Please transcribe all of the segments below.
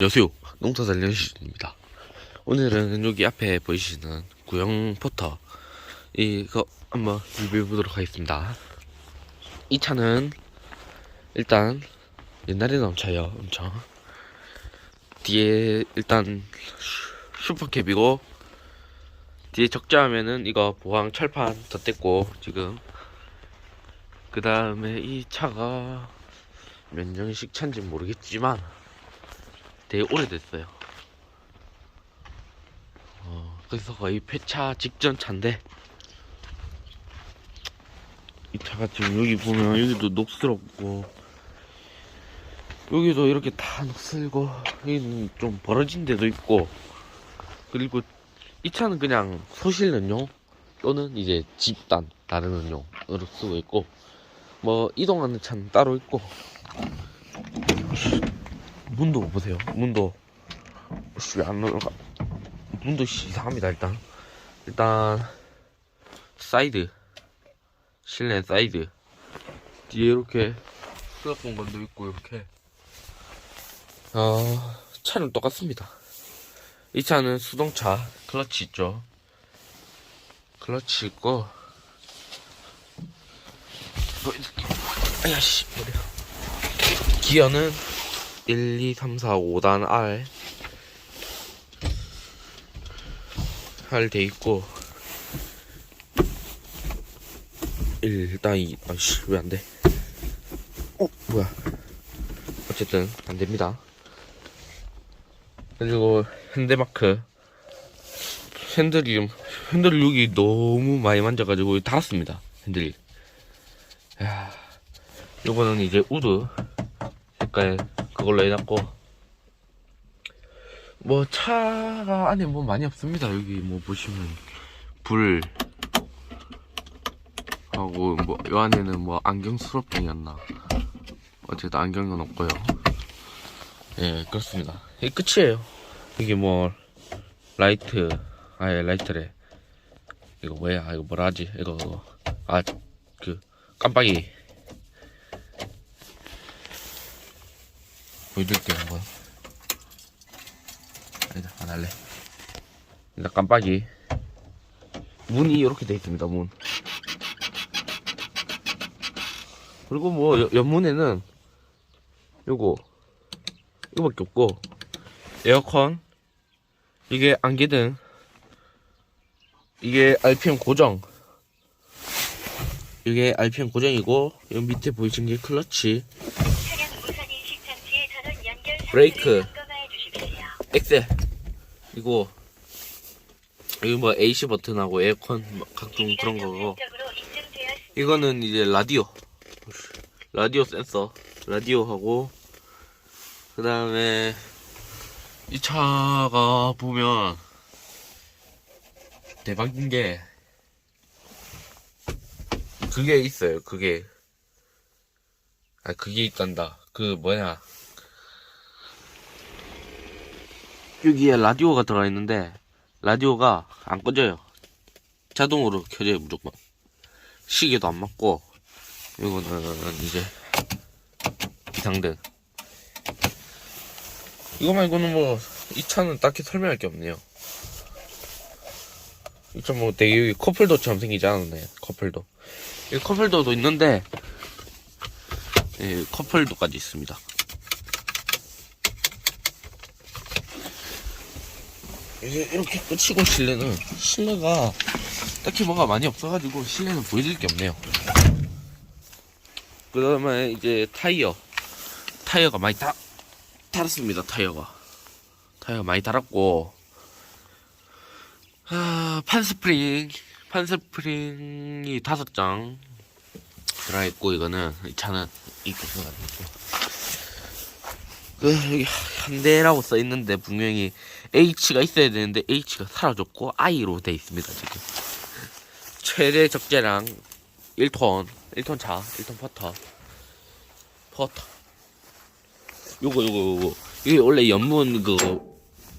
여수요. 농사살 연시입니다. 오늘은 여기 앞에 보이시는 구형 포터. 이거 한번 리뷰해 보도록 하겠습니다. 이 차는 일단 옛날에 차예요 엄청. 뒤에 일단 슈- 슈퍼캡이고 뒤에 적재하면은 이거 보강 철판 덧댔고 지금. 그 다음에 이 차가 몇 년씩 차인지 모르겠지만 되게 오래됐어요. 어, 그래서 거의 폐차 직전 차인데 이 차가 지금 여기 보면 여기도 녹슬었고 여기도 이렇게 다 녹슬고 여기는 좀 벌어진 데도 있고 그리고 이 차는 그냥 소실는용 또는 이제 집단 나르는 용으로 쓰고 있고 뭐 이동하는 차는 따로 있고 문도 보세요. 문도 씨안 올라가. 문도 씨 이상합니다. 일단 일단 사이드 실내 사이드 뒤에 이렇게 수납 공간도 있고 이렇게 어 차는 똑같습니다. 이 차는 수동차 클러치 있죠. 클러치 있고 아야씨 머리야. 기어는 1, 2, 3, 4, 5단 R R 돼 있고 일단 이 아씨 왜 안 돼? 어 뭐야? 어쨌든 안 됩니다. 그리고 핸드마크 핸들이 핸들 여기 너무 많이 만져가지고 닳았습니다. 핸들이. 야, 요거는 이제 우드 색깔 그걸로 해놨고. 뭐 차가 안에 뭐 많이 없습니다. 여기 뭐 보시면 불. 하고 뭐 요 안에는 뭐 안경 수납병이었나? 어쨌든 안경은 없고요. 예 그렇습니다. 이게 끝이에요. 이게 뭐 라이트 아예 라이트래. 이거 뭐야? 이거 뭐라 하지 이거. 아 그 깜빡이 보여줄게요 한번 아니다 안 할래. 일단 깜빡이. 문이 이렇게 돼 있습니다 문. 그리고 뭐 여- 옆문에는 요거 이거밖에 없고 에어컨 이게 안개등 이게 RPM 고정 이게 RPM 고정이고 여기 밑에 보이시는 게 클러치 차량 무선 인식 장치의 전원 연결 브레이크. 엑셀. 그리고 여기 뭐 AC 버튼하고 에어컨 뭐 각종 그런 거고 이거는 이제 라디오. 라디오 센서. 라디오하고 그 다음에 이 차가 보면 대박인 게 그게 있어요 그게. 아 그게 있단다. 그 뭐냐 여기에 라디오가 들어가 있는데 라디오가 안 꺼져요. 자동으로 켜져요 무조건. 시계도 안 맞고. 이거는 이제 비상등 이거 말고는 뭐 이 차는 딱히 설명할 게 없네요. 이 차 뭐 되게 커플도처럼 생기지 않았네 커플도. 이 커플도도 있는데 예, 커플도까지 있습니다 이제 이렇게 끝이고 실내는 실내가 딱히 뭐가 많이 없어가지고 실내는 보여드릴 게 없네요. 그 다음에 이제 타이어. 타이어가 많이 다 달았습니다 타이어가. 타이어가 많이 달았고. 아, 판스프링. 판스프링이 다섯 장. 들어있고 이거는 이 차는 이렇게 들어가지고 그 여기 현대라고 써 있는데 분명히 H가 있어야 되는데 H가 사라졌고 I로 돼 있습니다 지금. 최대 적재량 1톤 1톤 차 1톤 퍼터. 퍼터. 요거 요거 요거. 이게 원래 연문 그거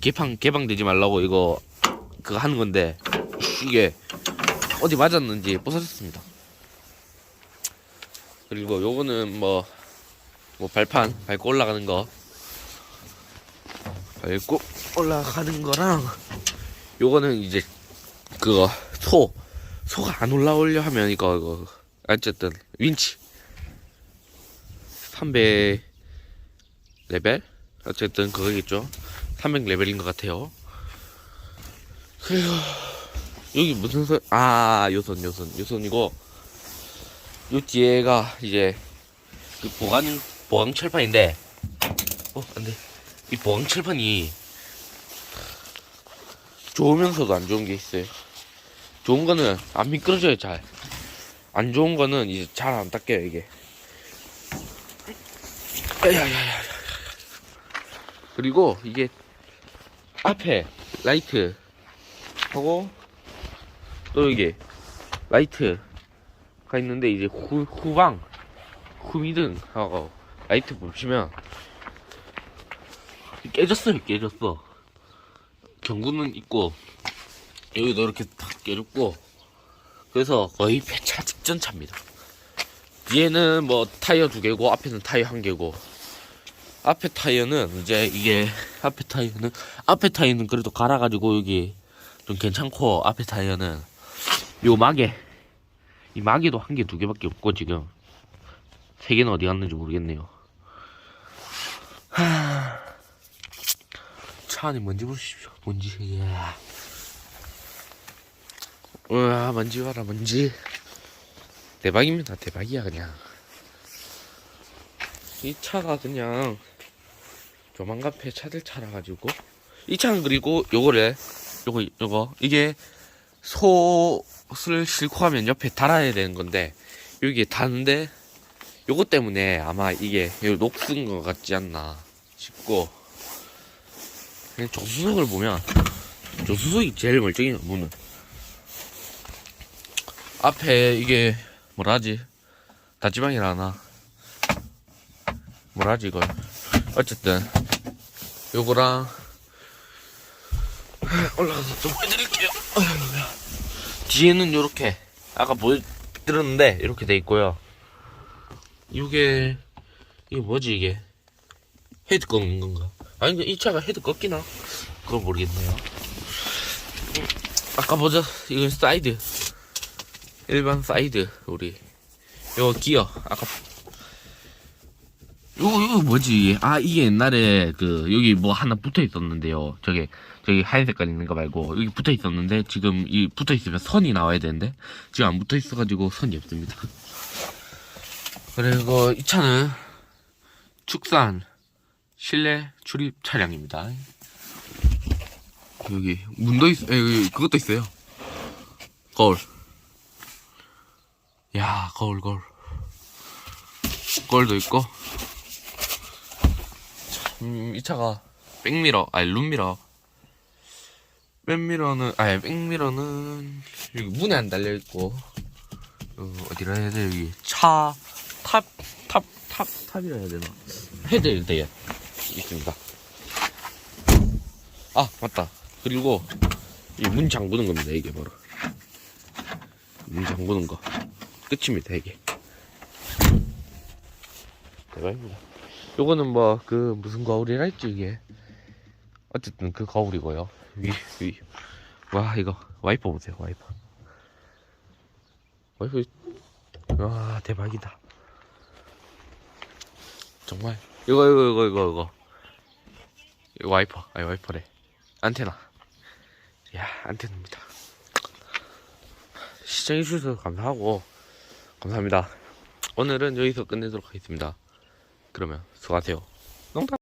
개방 개방되지 말라고 이거 그거 하는 건데 이게 어디 맞았는지 부서졌습니다. 그리고 요거는 뭐 뭐 발판 밟고 올라가는 거 밟고 올라가는 거랑 요거는 이제 그거 소 소가 안 올라오려 하면 이거 이거 어쨌든 윈치. 300 레벨? 어쨌든 그거겠죠. 300 레벨인 것 같아요. 그리고 여기 무슨 소, 아, 요선, 요선, 요선이고, 요 뒤에가 이제, 그 보강, 보강 철판인데, 어, 안 돼. 이 철판이, 좋으면서도 안 좋은 게 있어요. 좋은 거는 안 미끄러져요, 잘. 안 좋은 거는 이제 잘 안 닦여요, 이게. 그리고 이게, 앞에, 라이트, 하고, 또 이게 라이트가 있는데 이제 후, 후방 후미등 하고 라이트 보시면 깨졌어요 깨졌어. 경구는 있고 여기도 이렇게 다 깨졌고 그래서 거의 폐차 직전 차입니다. 뒤에는 뭐 타이어 두 개고 앞에는 타이어 한 개고. 앞에 타이어는 이제 이게 앞에 타이어는 앞에 타이어는 그래도 갈아가지고 여기 좀 괜찮고 앞에 타이어는 요 마개 이 마개도 한 개 두 개밖에 없고 지금. 세 개는 어디 갔는지 모르겠네요. 하... 차 안에 먼지 보십시오. 먼지. 이야 우와 먼지 봐라 먼지. 대박입니다. 대박이야 그냥. 이 차가 그냥 조만간 폐차될 차라 가지고. 이 차는 그리고 요거를 요거 요거. 이게 솥을 싣고 가면 옆에 달아야 되는 건데 여기 다는데 요거 때문에 아마 이게 요 녹슨 것 같지 않나 싶고 그냥 조수석을 보면 조수석이 제일 멀쩡해요 문은 앞에 이게 뭐라 하지 다지방이라 하나 뭐라 하지 이걸 어쨌든 요거랑 올라가서 좀 보여드릴게요. 뒤에는 요렇게 아까 보여드렸는데 이렇게 돼 있고요. 이게 이게 뭐지 이게 헤드 꺾는 건가? 아니 이 차가 헤드 꺾이나? 그건 모르겠네요. 음, 아까 보자. 이건 사이드. 일반 사이드 우리. 요 기어. 아까 요거 이거 뭐지? 아 이게 옛날에 그 여기 뭐 하나 붙어 있었는데요. 저게 저기 하얀 색깔 있는 거 말고. 여기 붙어 있었는데 지금 이 붙어 있으면 선이 나와야 되는데 지금 안 붙어 있어 가지고 선이 없습니다. 그리고 이 차는 축산 실내 출입 차량입니다. 여기 문도 있 여기 그것도 있어요. 거울. 야 거울 거울. 거울도 있고. 음, 이 차가 백미러, 아니 룸미러. 백미러는, 아니 백미러는 여기 문에 안 달려 있고. 어, 어디라 해야 돼? 여기 차 탑, 탑, 탑, 탑이라 해야 되나? 헤드에 있습니다. 아 맞다. 그리고 이 문 잠그는 겁니다 이게 바로. 문 잠그는 거. 끝입니다 이게. 대박입니다. 요거는 뭐 그 무슨 거울이라 했지 이게? 어쨌든 그 거울이고요. 위 위. 와 이거 와이퍼 보세요 와이퍼. 와이퍼 와 대박이다. 정말. 이거 이거 이거 이거 이거 이거 와이퍼. 아니 와이퍼래. 안테나. 야 안테나입니다. 시청해주셔서 감사하고 감사합니다. 오늘은 여기서 끝내도록 하겠습니다. 그러면 수고하세요. 농담.